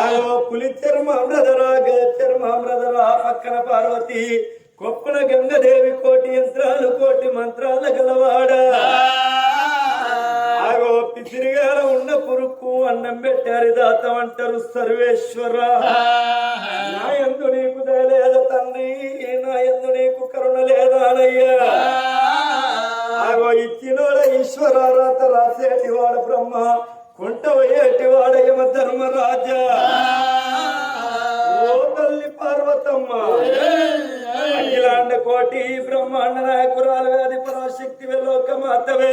ఆగో పులి చర్మామ్రదరా గజ చర్మామ్రదరా పక్కన పార్వతి కొప్పున గంగదేవి కోటి యంత్రాలు కోటి మంత్రాల గలవాడ. ఆగో పిసిరిగాల ఉన్న పురుక్కు అన్నం పెట్టారు దాతం అంటారు సర్వేశ్వర. నా యందు నీకు దయ లేదా తండ్రి నా యందు నీకు కరుణ లేదా అనయ్యా ఆగో ఇచ్చినోడ ఈశ్వర రాత రాసేటి వాడు బ్రహ్మ. కుంట పోయేటి వాడ యమ ధర్మరాజా ఓ తల్లి పార్వతమ్మ. అఖిలాండ కోటి బ్రహ్మాండ నాయకురాలు వ్యాధి పరాశక్తి లోక మాతవే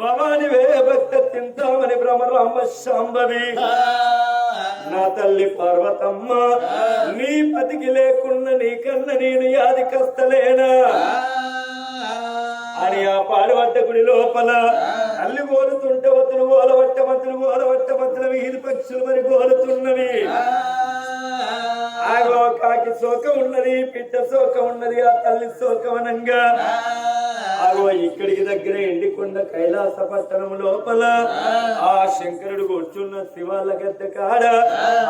భవానివే భక్త చింతామణి భ్రమరామ శాంభవి నా తల్లి పార్వతమ్మ నీ పతికి లేకున్న నీకన్న నేను యాది కస్తలేనా? అని ఆ పాడుబడ్డ గుడి లోపల అల్లి గోలుతుంటే వత్తులు గోలవట్ట మత్తులు గోలవట్ట మత్తులు వీధి పక్షులు మరి గోలుతున్నవి. ఆగో కాకి శోకం ఉన్నది పిట్ట శోకం ఉన్నది ఆ తల్లి శోకమనంగా ఆగో ఇక్కడికి దగ్గర ఎండికొండ కైలాస పట్టణం లోపల ఆ. శంకరుడు కూర్చున్న శివాల గద్ద కాడ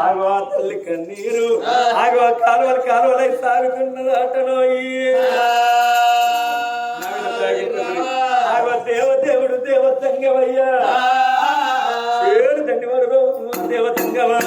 ఆగో ఆ తల్లి కన్నీరు ఆగో కాలువలు కాలువలై సాగుతున్నది అటనోయి ఆగో దేవదేవుడు దేవతంగవయ్యా. ఏడు తండ్రి వరకు దేవతంగవా.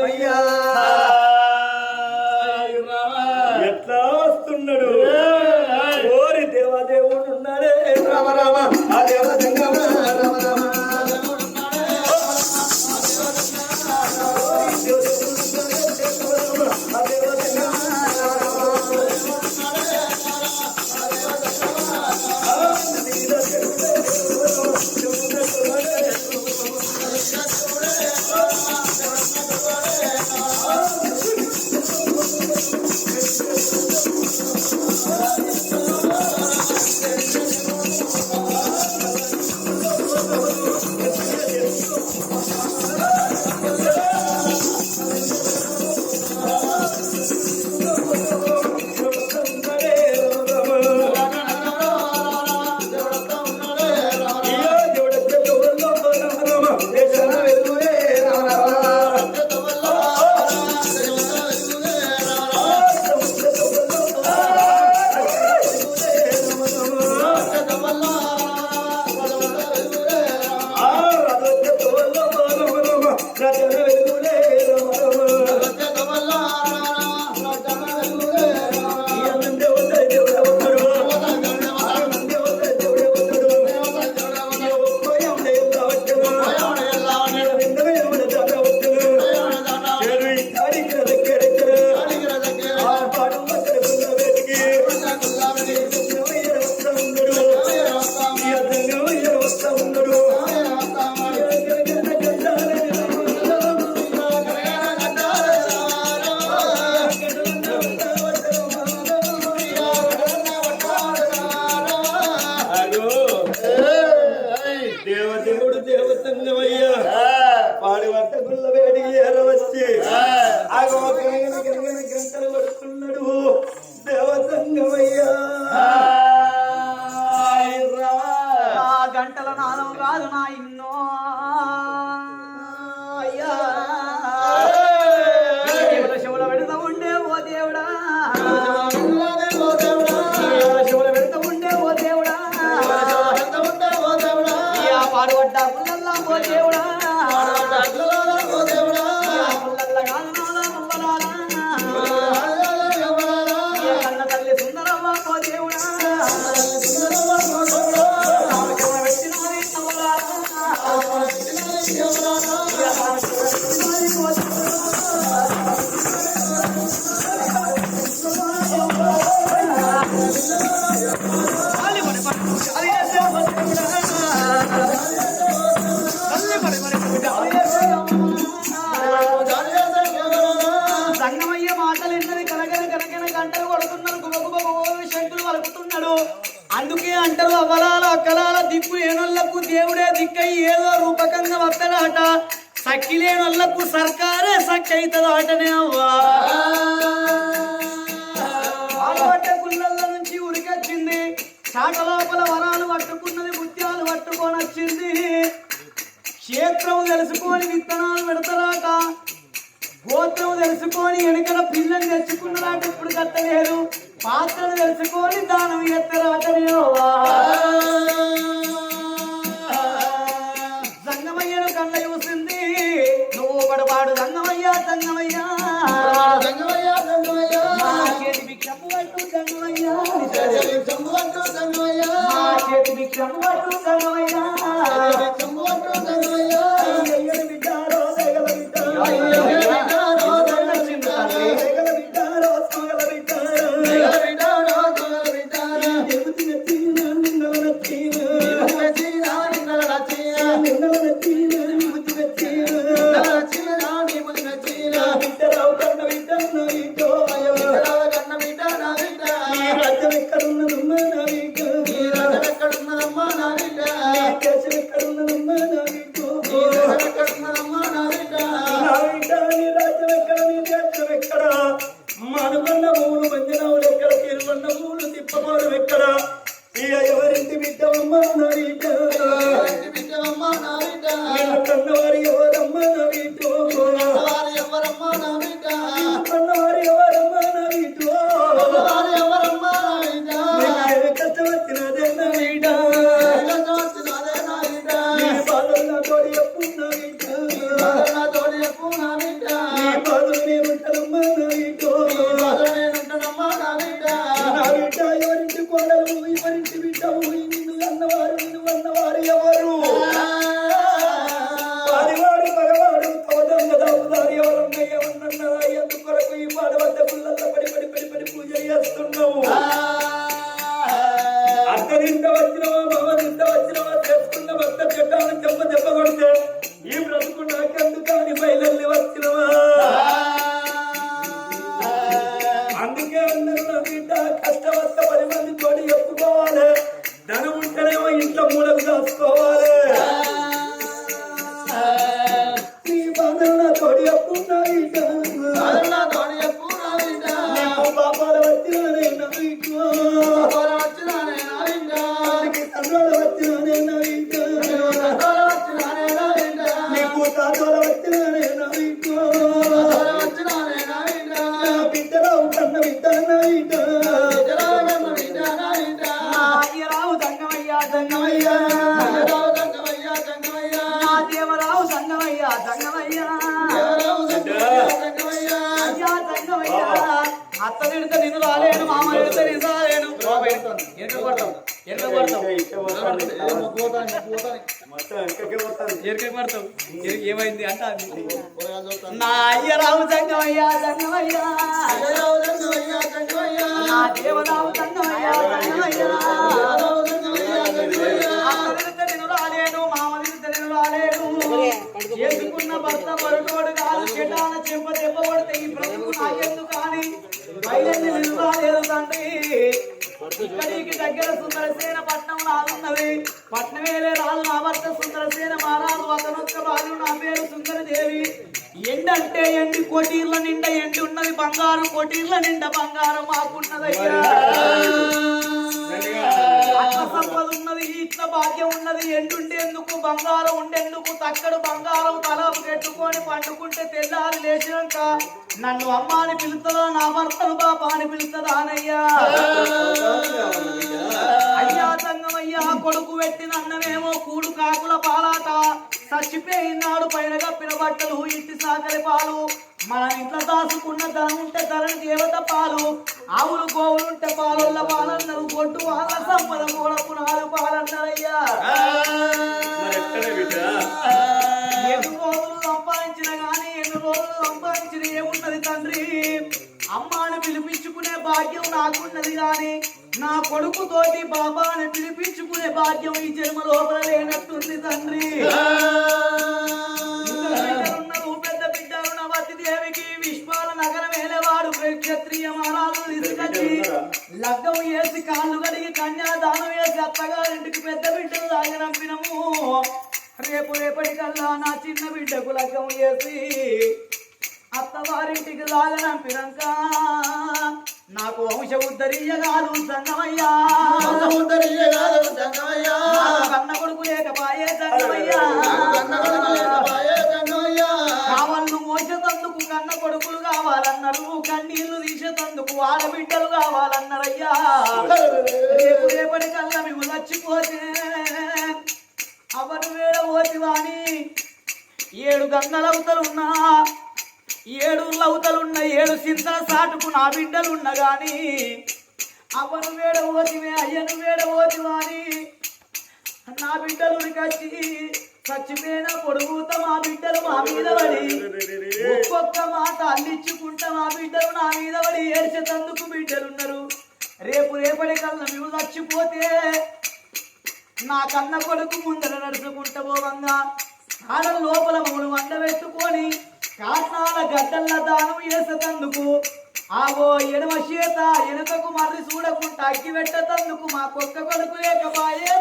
哎呀 సక్కిలేనోళ్ళకు సర్కారే సక్కైతదాటనే అవ్వా. ఆలవట్ట గుళ్ళల్లో నుంచి ఉరికొచ్చింది. చాట లోపల వరాలు పట్టుకున్నది ముత్యాలు పట్టుకొని వచ్చింది క్షేత్రం తెలుసుకొని విత్తనాలు పెడతారాట. గోత్రం తెలుసుకొని వెనుకల పిల్లని తెచ్చుకున్నారాట. ఇప్పుడు కట్టలేరు పాత్రను తెలుసుకొని దానం ఎత్తరాట సంగమయ్యను కళ్ళ చూసింది. నువ్వు పడవాడు సంగమయ్యా సంగమయ్యా మా చేతి భిక్షము పట్టు సంగమయ్యా మా చేతి భిక్షము పట్టు సంగమయ్యా ఏమైంది అంట అది. నా నా దేవరావు రాలేను రాలేను. చేసుకున్న భర్త పరుటోడు కాదు చెటాన చెంప దెబ్బ పడితే ఈ బ్రతుకు నాకెందుకు కానీ? బయలుదేరి రాలేదు తండ్రి. ఇక్కడికి దగ్గర సుందరసేన పట్నం రానున్నది పట్నమేలే రాదు నా భర్త సుందరసేన మహారాజు అతనొక్క బాలు నా పేరు సుందరదేవి. ఎండంటే ఎండి కోటీర్ల నిండా ఎండి ఉన్నది బంగారు కోటీర్ల నిండా బంగారం మాకున్నదయ్యా. అట్ల సంపద ఉన్నది ఇట్ల భాగ్యం ఉన్నది ఎండుంటే ఎందుకు బంగారం ఉండేందుకు తక్కడు బంగారం తల పెట్టుకొని పండుకుంటే తెల్లారి లేచినాక నన్ను అమ్మ అని పిలుస్తుందా నా భర్తను బాబా అని పిలుస్తుందా అనయ్యా అయ్యా తంగమయ్యా కొడుకు పెట్టిన అన్నమేమో కూడు కాకుల పాలాట చచ్చిపోయినాడు పైన కప్పిన బట్టలు ఇంటి సాకరి పాలు. మన ఇంట్లో దాచుకున్న ధనం ఉంటే ధరని దేవత పాలు ఆవులు గోవులుంటే పాలల్ల పాలన్నారు కొట్టు వాళ్ళ సంపద పునాలు పాలన్నారయ్యా. ఎన్ని రోజులు సంపాదించిన గాని ఎన్ని రోజులు సంపాదించిన ఏమున్నది తండ్రి? అమ్మాని పిలిపించుకునే భాగ్యం నాకున్నది గాని నా కొడుకు తోటి బాబాని పిలిపించుకునే భాగ్యం ఈ జన్మ లోపల లేనట్టుంది తండ్రి. క్షత్రియ మహారాజు తీసుకొచ్చి లగ్గం వేసి కాళ్ళు కడిగి కన్యాదానం వేసి అత్తగారింటికి పెద్ద బిడ్డలు తాగనంపినము రేపు రేపటికల్లా నా చిన్న బిడ్డకు లగ్గం చేసి అత్తవారింటికి లాగనంపినాక నాకు వంశ ఉద్ధరీయగాలు సంగమయ్యా. నాకు కన్న కొడుకు లేకపాయే సంగమయ్యా. కావాలను మోసేతందుకు కన్న కొడుకులు కావాలన్నారు. కన్నీళ్ళు వాళ్ళ బిడ్డలు కావాలన్నారయ్యా. రేపు రేపటి కల్లా మేము చచ్చిపోతే అవరు వేడ ఓతివాని ఏడు గంగలవుతలున్నా ఏడు లవుతలున్న ఏడు సింతల సాటుకు నా బిడ్డలున్న గాని అవరు వేడ అయ్యను వేడ ఓతివాని నా బిడ్డలు కచ్చి చచ్చిపోయిన పొడుగుత మా బిడ్డలు మా మీద పడి ఒక్క మాట అల్లించుకుంటా మా బిడ్డలు నా మీద పడి ఏడ్చేతందుకు బిడ్డలున్నారు. రేపు రేపటి కల్లా మేము చచ్చిపోతే నా కన్న కొడుకు ముందర నడుచుకుంటా పోవంగా. ఆడ లోపల మూడు మమ్మల్ని వండబెట్టుకొని కాట్నాల గడ్డల్ల దానం చేసేతందుకు ఆగో ఎడమ చేత ఎనుకకు మర్రి చూడకుండా అగ్గి పెట్టతందుకు మా కొక్క కొడుకు లేకపాయే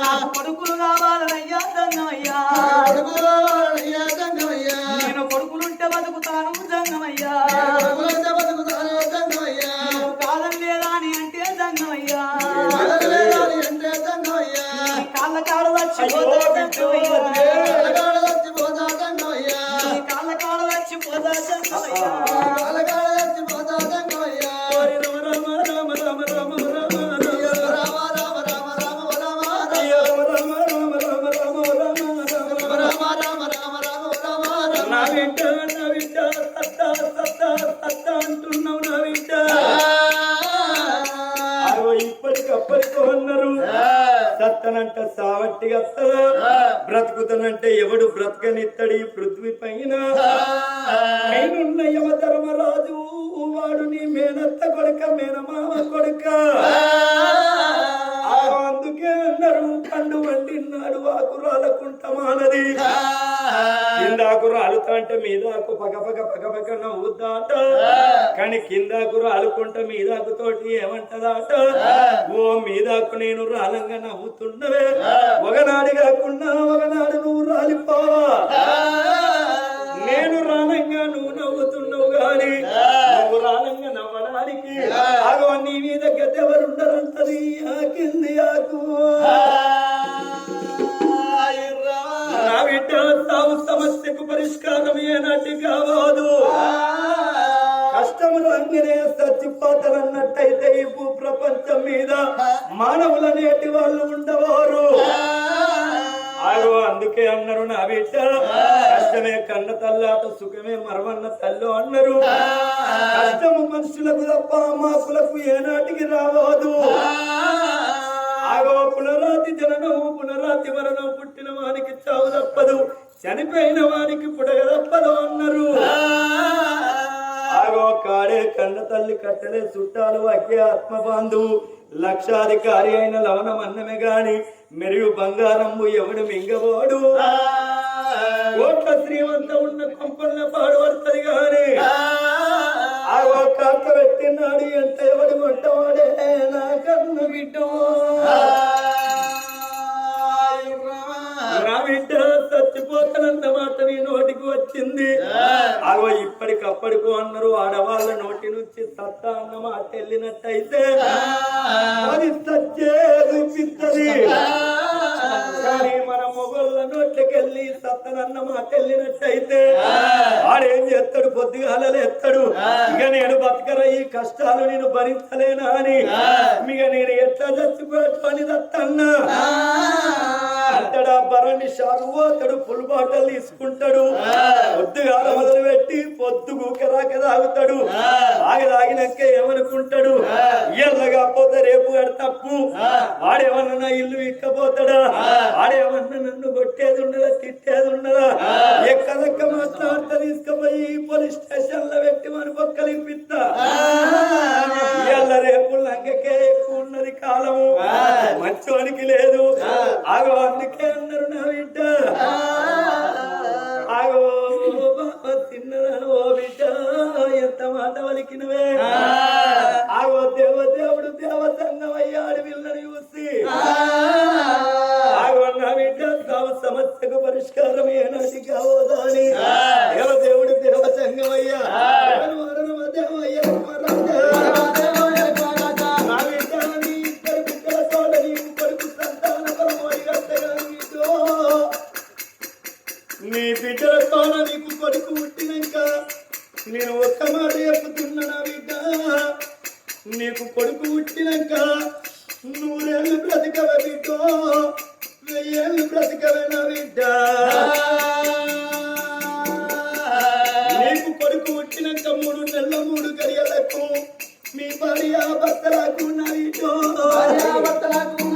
నాకు కొడుకులు కావాలనయ్యా జంగమయ్యా నేను కొడుకులుంటే బతుకుతాను జంగమయ్యా నువ్వు కాలం లేదా అని అంటే జంగమయ్యా నీ కాళ్ళ కాడు చచ్చిపోతా బ్రతుకుతానంటే ఎవడు బ్రతకనిత్తడి పృథ్వీ పైన. నేనున్న యమధర్మరాజు వాడు నీ మేనత్త కొడుక మేనమామ కొడుక. అందుకే అన్నారు పండు వండినాడు ఆకు కిందాకు రాలుతా అంటే మీదాకు పగ పగ పగ పగ నవ్వుతాట. కానీ కిందాకు రాలుకుంటా మీదాకు తోటి ఏమంటదాట ఓ మీదాకు నేను రాలంగా నవ్వుతున్నవే. ఒకనాడు కాకుండా ఒకనాడు నువ్వు రాలిపోవా. నేను రానంగా నువ్వు నవ్వుతున్నావు గాని నువ్వు రానంగా నవ్వడానికి ఆగో నీ మీద గద్దెవరుండరంటది? ఆ కింది ఆకు. తావు సమస్యకు పరిష్కారం ఏనాటి కావదు కష్టము రంగనే చచ్చిపోతారన్నట్టయితే ఈ భూ ప్రపంచం మీద మానవుల నేటి వాళ్ళు ఉండవారు. ఆగో అందుకే అన్నారు నా బిడ్డ. కష్టమే కన్న తల్లాట సుఖమే మరవన్న తల్లు అన్నారు. కష్టము మనుషులకు తప్ప మాకులకు ఏనాటికి రావదు. ఆగో పునరాతి జననము పునరాతి మరణం పుట్టిన వానికి చావు తప్పదు. చనిపోయిన వానికి పుడగ తప్పదు అన్నారు. ఆగో కాడే కన్న తల్లి కట్టలే చుట్టాలు అక్కే ఆత్మ బంధువు లక్షాధికారి అయిన లవణం అన్నమే గాని మెరుగు బంగారము ఎవడు మింగబోడు? కోట్ల శ్రీమంత ఉన్న కొంపల్ల పాడబడుతుంది గాని ఆగో కట్ట పెట్టినాడు ఎంత ఎవడు కొట్టవాడే నా కన్న బిడ్డ? నా వచ్చింది. అగో ఇప్పటికప్పటికో అన్నారు ఆడవాళ్ళ నోటి నుంచి సత్త అన్న మాట వెళ్ళినట్టయితే అది సచ్చే చూపిస్తుంది కానీ మన మొగళ్ళ నోట్లకెళ్ళి సత్తనన్న మాట వెళ్ళినట్టయితే ఆడేం చేస్తాడు? పొద్దుగాల ఎత్తాడు ఇక నేను బతకరా ఈ కష్టాలు నేను భరించలేనా అని. ఇక నేను ఎట్లా చచ్చిపోయాని దత్తన్నా. అంతడా బరణి షారు పోతాడు ఫుల్ బాటల్ తీసుకుంటాడు. పొద్దుగా మొదలు పెట్టి పొద్దు ఊకరాక తాగుతాడు. ఆగి తాగినాక ఏమనుకుంటాడు? ఇయ్యల్ల కాకపోతే రేపు వాడు తప్పు. వాడేమన్నా ఇల్లు ఇక్కపోతాడా వాడేమన్నా నన్ను కొట్టేది ఉండదా తిట్టేది ఉండదా? ఎక్కదక్క మాట్లాడితే తీసుకుపోయి పోలీస్ స్టేషన్లో పెట్టి మన బొక్కలికి పిత్తా ఇయ్యాల రేపు లంగకే ఎక్కువ ఉన్నది కాలము. మంచోనికి లేదు. ఆగో అందుకే అన్నారు నా బిడ్డ. ఆగో తిన్నదాను ఓ బిడ్డ. ఎంత మాట వలికినవే ఆగో దేవ దేవుడు దేవ సంగమయ్యా అడవిల్లని చూసి. ఆగో నా బిడ్డ తమ సమస్యకు పరిష్కారం ఏనాటి కావోదా అని. దేవ దేవుడు దేవ సంగమయ్యా నీ బిడ్డలతో నీకు కొడుకు పుట్టినాక నేను ఒక్క మాట చెప్పుతున్నా నా బిడ్డ? నీకు కొడుకు పుట్టినాక నూరేళ్ళు బ్రతికవ బిడ్డ వెయ్యేళ్ళు బ్రతికవే నా బిడ్డ? నీకు కొడుకు పుట్టినాక మూడు నెలల మూడు గడియలకు మీ భార్య భర్తలకు నా బిడ్డ. భర్తలకు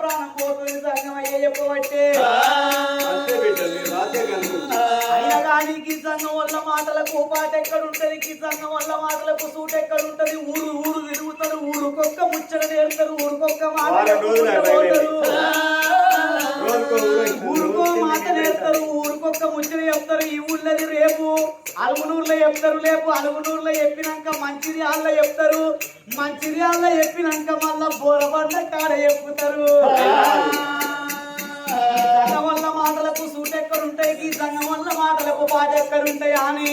ప్రాణం పోతుంది సంగమయ్య చెప్పబట్టే. అయినా కానీ సంఘం వల్ల మాటలకు పాట ఎక్కడుంటది? ఈ సంఘం వల్ల మాటలకు సూట్ ఎక్కడుంటది? ఊరు ఊరు తిరుగుతారు ఊరుకొక్క ముచ్చట నేర్తారు ఊరుకొక్క మాట చేస్తారు. ఊరికొక్క ముచ్చట చెప్తారు. ఈ ఊళ్ళది రేపు అలుగునూరులో చెప్తారు. రేపు అలుగునూరులో చెప్పినాక మంచిది చెప్తారు. మంచిది వాళ్ళ చెప్పినాక మళ్ళా బోరబండ కాడ చెప్పుతారు. వల్ల మాటలకు సూట్ ఎక్కడుంటాయి ఈ సంఘం వల్ల మాటలకు పాట ఎక్కడుంటాయి అని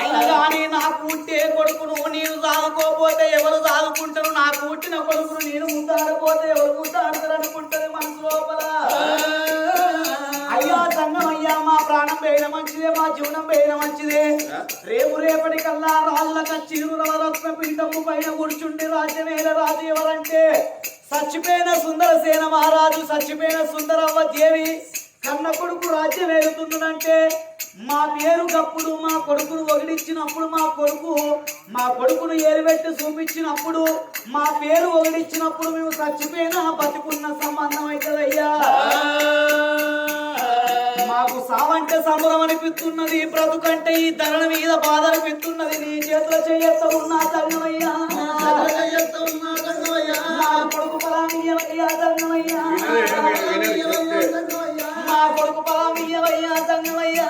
అయినా కానీ నాకు ఉంటే కొడుకును నేను సాగుకోపోతే ఎవరు సాగుకుంటారు నాకు పుట్టిన కొడుకును నేను ముద్దాడపోతే ఎవరు ముద్దాడతారు అనుకుంటారు మనసు లోపల. ప్రాణం వేయన మంచిదే మా జీవనం వేయన మంచిదే. రేపు రేపటి కల్లా రాళ్ళక చిరు రత్న పిండము పైన కూర్చుండి రాజ్యమేల రాజు ఎవరంటే చచ్చిపోయిన సుందర సేన మహారాజు చచ్చిపోయిన సుందరవ్వ దేవి కన్న కొడుకు రాజ్యం వెళుతుందంటే మా పేరు కప్పుడు మా కొడుకును ఒగిడిచ్చినప్పుడు మా కొడుకు మా కొడుకును ఏరుబెట్టి చూపించినప్పుడు మా పేరు ఒగిడిచ్చినప్పుడు మేము చచ్చిపోయినా బతుకున్న సంబంధం అవుతుందయ్యా నాకు సావంటే సంబరం అనిపిస్తున్నది బ్రతుకంటే ఈ ధరణ మీద బాధ అనిపిస్తున్నది నీ చేతుల చేయత్త ఉన్నా సంగమయ్యా కొడుకు పలామియ్యవయ్యా సంగమయ్యా కొడుకు పలామియ్యవయ్యా సంగమయ్యా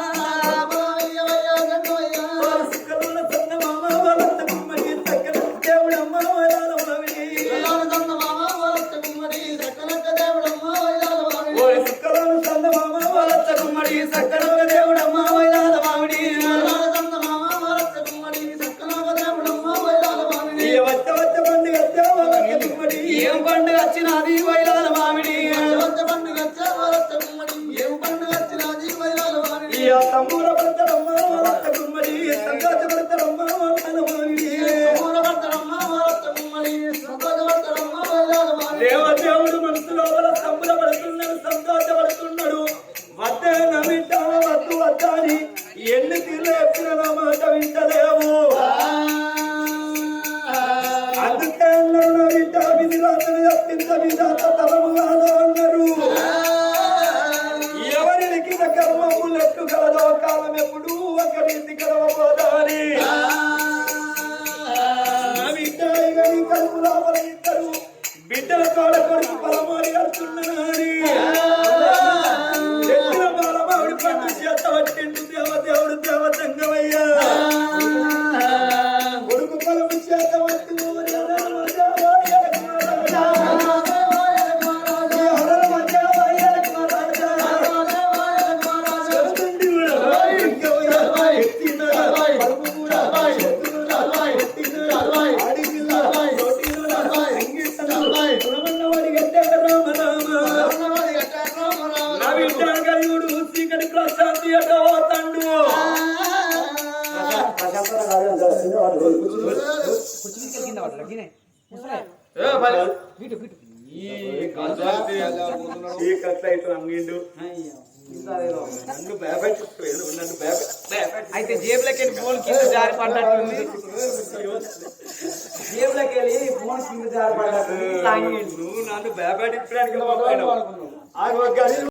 నువ్వు నన్ను భయపెట్టించడానికి